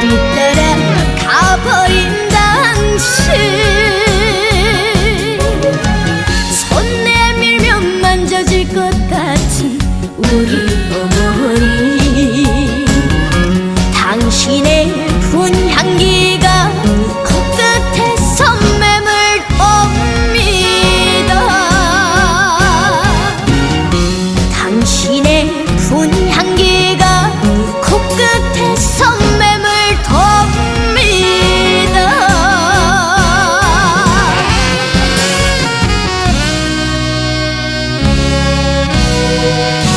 빛나라 가버린 당신. 손 내밀면 만져질 것 같은 우리